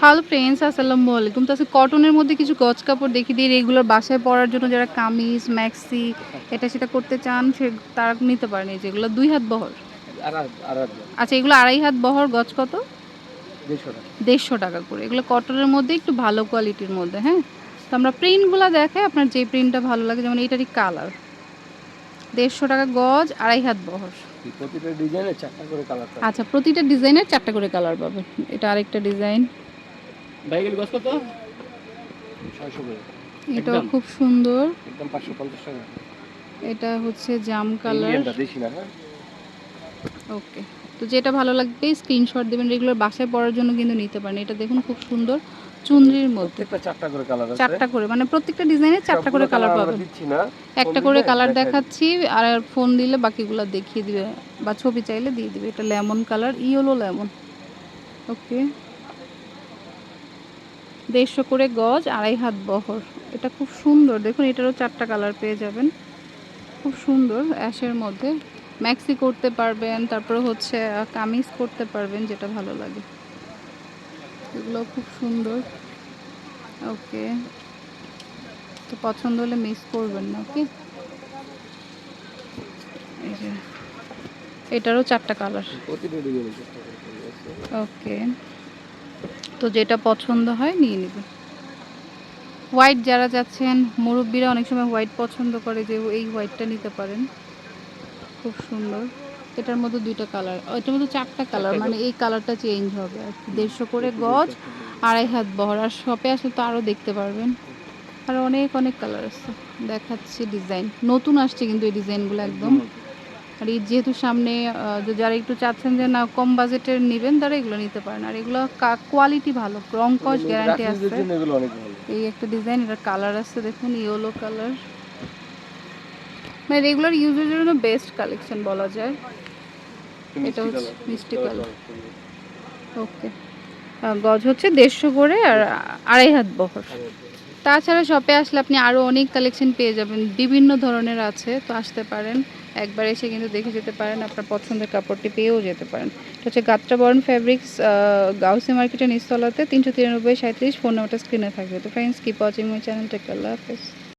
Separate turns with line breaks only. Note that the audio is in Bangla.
হ্যালো ফ্রেন্ডস আসসালামু আলাইকুম। তো আজকে কটনের মধ্যে কিছু গজ কাপড় দেখিয়ে দিই রেগুলার বাসায় পরার জন্য যারা কামিজ ম্যাক্সি এটা সেটা করতে চান সে তারা নিতে পারেন এই যেগুলো দুই হাত বহর। আচ্ছা এগুলো আড়াই হাত বহর গজ কত?
দেড়শো টাকা।
করে। এগুলো কটনের মধ্যে একটু ভালো কোয়ালিটির মধ্যে হ্যাঁ? তো আমরা প্রিন্টগুলো দেখাই আপনার যে প্রিন্টটা ভালো লাগে যেমন এইটারই কালার দেড়শো টাকা গজ আড়াই হাত বহর।
প্রতিটা ডিজাইনে চারটা করে কালার
আচ্ছা প্রতিটা ডিজাইনের চারটা করে কালার পাবেন। এটা আরেকটা ডিজাইন
বাইকের গছ কত? ছয়শো করে।
এটাও খুব সুন্দর।
একদম পাঁচশো পঞ্চাশ টাকা।
এটা হচ্ছে জাম কালার।
হ্যাঁ?
ওকে। তো যেটা ভালো লাগবে স্ক্রিনশট দেবেন রেগুলার বাসায় পড়ার জন্য কিন্তু নিতে পারেন। এটা দেখুন খুব সুন্দর চুনরির মধ্যে।
চারটা করে কালার আছে।
চারটা করে মানে প্রত্যেকটা ডিজাইনে চারটা করে কালার পাবেন। একটা করে কালার দেখাচ্ছি আর ফোন দিলে বাকিগুলো দেখিয়ে দিবে বা ছবি চাইলে দিয়ে দিবে। এটা lemon colour yellow lemon okay. দেড়শো করে গজ আড়াই হাত বহর। এটা খুব সুন্দর। দেখুন এটারও চারটা কালার পেয়ে যাবেন। খুব সুন্দর অ্যাশের মধ্যে। ম্যাক্সি করতে পারবেন তারপরে হচ্ছে কামিজ করতে পারবেন যেটা ভালো লাগে। এগুলো খুব সুন্দর। ওকে। তো পছন্দ হলে মিস করবেন না ওকে? এটারও চারটা কালার। ওকে। তো যেটা পছন্দ হয় নিয়ে নেবে। হোয়াইট যারা যাচ্ছেন মুরব্বীরা অনেক সময় হোয়াইট পছন্দ করে যে এই হোয়াইটটা নিতে পারেন। খুব সুন্দর। এটার মধ্যে দুইটা কালার এটার মধ্যে চারটা কালার মানে এই কালারটা চেঞ্জ হবে আর কি। দেড়শো করে গজ আড়াই হাত বহর। আর শপে আসলে তো আরও দেখতে পারবেন। আর অনেক অনেক কালার আছে। দেখাচ্ছি ডিজাইন নতুন আসছে কিন্তু এই ডিজাইনগুলো একদম। আর এই যেহেতু সামনে যারা একটু চাচ্ছেন যে না কম বাজেটের নেবেন তারা এগুলো নিতে পারেন। আর এগুলো কোয়ালিটি ভালো রং কস গ্যারান্টি আছে। এই একটা ডিজাইন এটার কালার আছে দেখুন ইয়েলো কালার মানে রেগুলার ইউজের জন্য বেস্ট কালেকশন বলা যায়। এটা হচ্ছে মিষ্টি
সুন্দর।
ওকে গজ হচ্ছে দেড়শো করে আর আড়াই হাত বহর। তাছাড়া শপে আসলে আপনি আরও অনেক কালেকশন পেয়ে যাবেন, বিভিন্ন ধরনের আছে, তো আসতে পারেন। একবার এসে কিন্তু দেখে যেতে পারেন, আপনার পছন্দের কাপড়টি পেয়েও যেতে পারেন। এটা হচ্ছে গাত্রাবরণ ফ্যাব্রিক্স গাউসি মার্কেটের নিস্তলাতে তিনশো তিরানব্বই সাঁত্রিশ ফোন নাম্বারটা স্ক্রিনে থাকবে। তো friends keep watching my channel take আল্লাহ হাফেজ।